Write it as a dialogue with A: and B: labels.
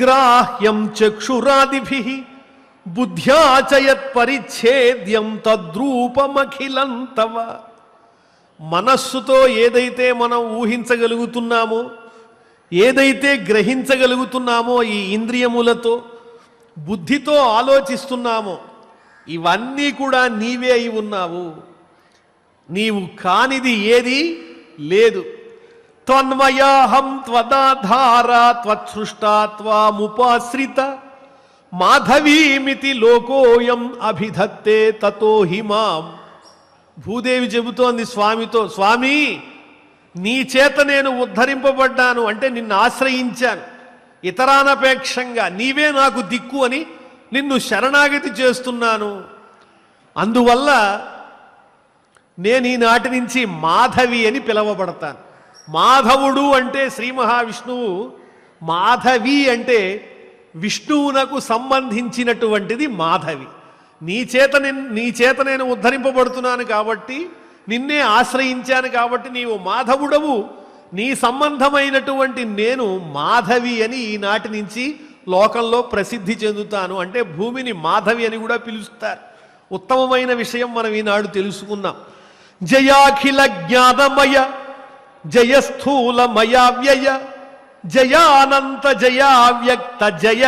A: గ్రాహ్యం చక్షురాదిభి బుద్ధ్యాచయత్ పరిచ్ఛేద్యం తద్రూపమఖిలం తవ మనస్సుతో ఏదైతే మనం ఊహించగలుగుతున్నామో ఏదైతే గ్రహించగలుగుతున్నామో ఈ ఇంద్రియములతో బుద్ధితో ఆలోచిస్తున్నామో ఇవన్నీ కూడా నీవే అయి ఉన్నావు. నీవు కానిది ఏది లేదు. త్వన్మయాహం త్వదాధార త్వత్సృష్టా త్వాముపాశ్రిత మాధవీమితి లోకోయం అభిధత్తే తతో హిమాం భూదేవి చెబుతోంది స్వామితో స్వామి నీ చేత నేను ఉద్ధరింపబడ్డాను అంటే నిన్ను ఆశ్రయించాను. ఇతరానపేక్షంగా నీవే నాకు దిక్కు అని నిన్ను శరణాగతి చేస్తున్నాను. అందువల్ల నేను ఈనాటి నుంచి మాధవి అని పిలవబడతాను. మాధవుడు అంటే శ్రీ మహావిష్ణువు మాధవి అంటే విష్ణువునకు సంబంధించినటువంటిది మాధవి. నీ చేత నీ చేత నేను ఉద్ధరింపబడుతున్నాను కాబట్టి నిన్నే ఆశ్రయించాను కాబట్టి నీవు మాధవుడవు. నీ సంబంధమైనటువంటి నేను మాధవి అని ఈనాటి నుంచి లోకంలో ప్రసిద్ధి చెందుతాను. అంటే భూమిని మాధవి అని కూడా పిలుస్తారు. ఉత్తమమైన విషయం మనం ఈనాడు తెలుసుకున్నాం జయాఖిల జ్ఞానమయ జయ స్థూలమయ వ్యయ జయానంత జయావ్యక్త జయ